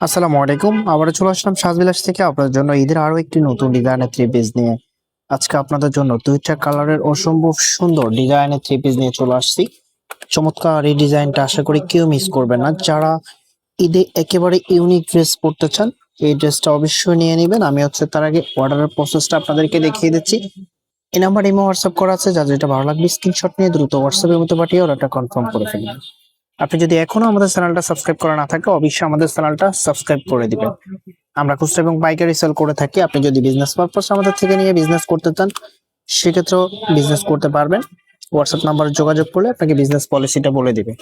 আসসালামু আলাইকুম। আবারও চলে আসলাম সাজবিলাস থেকে। আপনাদের জন্য ঈদের আরও একটি নতুন ডিজাইনের থ্রি পিস নিয়ে। আজকে আপনাদের জন্য দুইটা কালারের অসম্ভব সুন্দর ডিজাইনের থ্রি পিস নিয়ে চলে আসছি। চমৎকার এই ডিজাইনটা আশা করি কেউ মিস করবে না। যারা ঈদে একেবারে ইউনিক ড্রেস পরতে চান, এই ড্রেসটা অবশ্যই নিয়ে নেবেন। আমি হচ্ছে তার আগে অর্ডারের প্রসেসটা আপনাদেরকে দেখিয়ে দিচ্ছি। এই নাম্বার ইমো হোয়াটসঅ্যাপ করা আছে। যা যেটা ভালো লাগবে স্ক্রিনশট নিয়ে দ্রুত হোয়াটসঅ্যাপের মধ্যে পাঠিয়ে অর্ডারটা কনফার্ম করে ফেলবেন। আপনি যদি এখনও আমাদের চ্যানেলটা সাবস্ক্রাইব করা না থাকে, অবশ্যই আমাদের চ্যানেলটা সাবস্ক্রাইব করে দিবেন। আমরা খুচরা এবং পাইকারি সেল করে থাকি। আপনি যদি বিজনেস পারপাস আমাদের থেকে নিয়ে বিজনেস করতে চান, সেক্ষেত্রেও বিজনেস করতে পারবেন। হোয়াটসঅ্যাপ নাম্বারে যোগাযোগ করলে আপনাকে বিজনেস পলিসিটা বলে দিবে।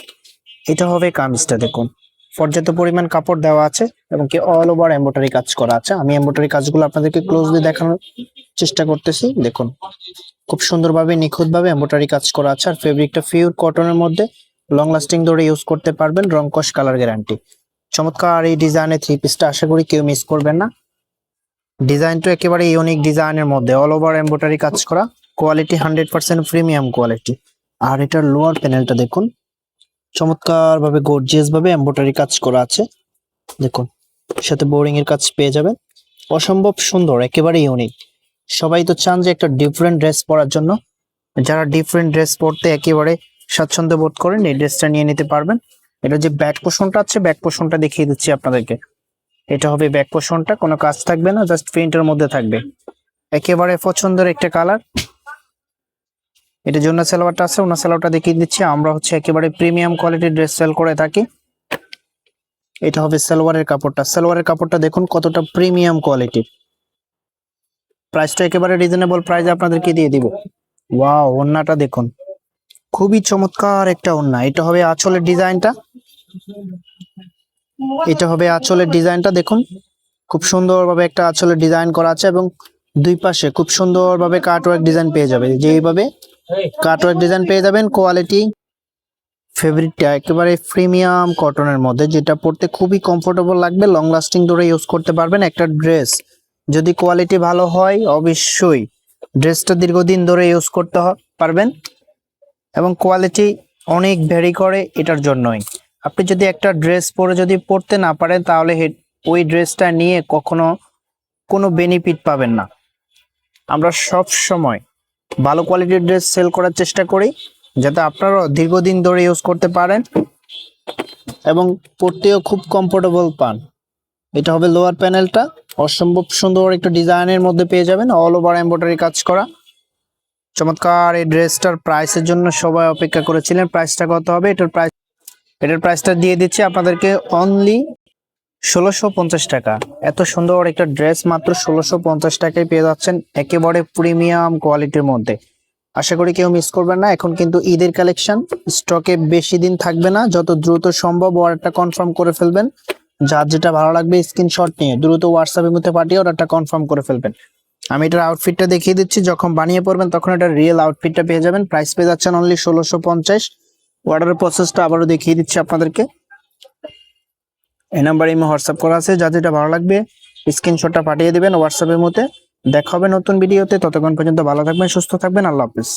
এটা হবে কামিজটা, দেখুন। পর্যাপ্ত পরিমাণ কাপড় দেওয়া আছে এবং কি অল ওভার এমব্রয়ডারি কাজ করা আছে। আমি এমব্রয়ডারি কাজগুলো আপনাদেরকে ক্লোজলি দেখানোর চেষ্টা করতেছি, দেখুন। খুব সুন্দরভাবে, নিখুঁতভাবে এমব্রয়ডারি কাজ করা আছে। আর ফেব্রিকটা পিওর কটনের মধ্যে। লং লাস্টিং ধরে ইউজ করতে পারবেন, রং কস কালার গ্যারান্টি চমৎকার এই ডিজাইনের থ্রি পিসটা আশা করি কেউ মিস করবেন না। ডিজাইন ডিজাইনটা একেবারে ইউনিক ডিজাইনের মধ্যে। অল ওভার এমব্রয়ডারি কাজ করা। Quality hundred percent premium quality আর এটার লোয়ার প্যানেলটা দেখুন। চমৎকার ভাবে গর্জিয়াস ভাবে এমব্রয়ডারি কাজ করা আছে। দেখুন, সাথে বোরিং এর কাজ পেয়ে যাবেন। অসম্ভব সুন্দর একেবারে ইউনিক সবাই তো চান যে একটা ডিফারেন্ট ড্রেস পরার জন্য। যারা ডিফারেন্ট ড্রেস পরতে একেবারে স্বাচ্ছন্দ্য বোধ করেন, এই ড্রেসটা নিয়ে নিতে পারবেন। এটা যে ব্যাক পোষণটা আছে ব্যাক পোষণটা দেখিয়ে দিচ্ছি আপনাদেরকে। এটা হবে ব্যাক পোষণটা কোনো কাজ থাকবে না জাস্ট প্রিন্টের মধ্যে থাকবে। একেবারে পছন্দের একটা কালার এটা জন্য সালোয়ারটা আছে, ওনার সালোয়ারটা দেখিয়ে দিচ্ছি। আমরা হচ্ছে একেবারে প্রিমিয়াম কোয়ালিটির ড্রেস সেল করে থাকি। এটা হবে সালোয়ারের কাপড়টা। সালোয়ারের কাপড়টা দেখুন কতটা প্রিমিয়াম কোয়ালিটির প্রাইসটা একেবারে রিজনেবল প্রাইস আপনাদেরকে দিয়ে দিব। ওয়াও ওন্নাটা দেখুন। খুবই চমৎকার একটা ওন্না এটা হবে আঁচলের ডিজাইনটা। এটা হবে আঁচলের ডিজাইনটা, দেখুন। খুব সুন্দরভাবে একটা আঁচলের ডিজাইন করা আছে এবং দুই পাশে খুব সুন্দরভাবে কাটওয়ার্ক ডিজাইন পেয়ে যাবে। যে এইভাবে কাটওয়ার্ক ডিজাইন পেয়ে যাবেন, কোয়ালিটি, ফেব্রিকটা একেবারে প্রিমিয়াম কটনের মধ্যে, যেটা পরতে খুবই কমফোর্টেবল লাগবে লং লাস্টিং ধরে ইউজ করতে পারবেন একটা ড্রেস যদি কোয়ালিটি ভালো হয়, অবশ্যই ড্রেসটা দীর্ঘদিন ধরে ইউজ করতে পারবেন। এবং কোয়ালিটি অনেক ভ্যারি করে এটার জন্যই। আপনি যদি একটা ড্রেস পরে যদি পরতে না পারেন, তাহলে ওই ড্রেসটা নিয়ে কখনো কোনো বেনিফিট পাবেন না। আমরা সব সময় ভালো কোয়ালিটির ড্রেস সেল করার চেষ্টা করি, যাতে আপনারাও দীর্ঘদিন ধরে ইউজ করতে পারেন এবং পরতেও খুব কমফোর্টেবল পান। এটা হবে লোয়ার প্যানেলটা অসম্ভব সুন্দর একটা ডিজাইনের মধ্যে পেয়ে যাবেন। অল ওভার এমব্রয়ডারি কাজ করা। চমৎকার এই ড্রেসটার প্রাইসের জন্য সবাই অপেক্ষা করেছিলেন। প্রাইসটা কত হবে? এটার প্রাইস এটার প্রাইসটা দিয়ে দিচ্ছি আপনাদেরকে অনলি ষোলোশো পঞ্চাশ টাকা। এত সুন্দর একটা ড্রেস মাত্র ষোলোশো পঞ্চাশ টাকায় পেয়ে যাচ্ছেন একেবারে প্রিমিয়াম কোয়ালিটির মধ্যে। আশা করি কেউ মিস করবেন না। এখন কিন্তু ঈদের কালেকশন স্টকে বেশি দিন থাকবে না। যত দ্রুত সম্ভব অর্ডারটা কনফার্ম করে ফেলবেন। যার যেটা ভালো লাগবে স্ক্রিনশট নিয়ে। দ্রুত হোয়াটসঅ্যাপের মধ্যে পাঠিয়ে অর্ডারটা কনফার্ম করে ফেলবেন। আমি এটার আউটফিটটা দেখিয়ে দিচ্ছি, যখন বানিয়ে পড়বেন তখন এটা রিয়েল আউটফিটটা পেয়ে যাবেন। প্রাইস পেয়ে যাচ্ছেন অনলি ষোলোশো পঞ্চাশ। অর্ডারের প্রসেসটা আবারও দেখিয়ে দিচ্ছি আপনাদেরকে। এই নাম্বারে ইমো হোয়াটসঅ্যাপ করা আছে, যা যেটা ভালো লাগবে স্ক্রিনশটটা পাঠিয়ে দেবেন হোয়াটসঅ্যাপের মধ্যে। দেখা হবে নতুন ভিডিওতে ততক্ষণ পর্যন্ত ভালো থাকবেন, সুস্থ থাকবেন, আল্লাহ হাফিজ।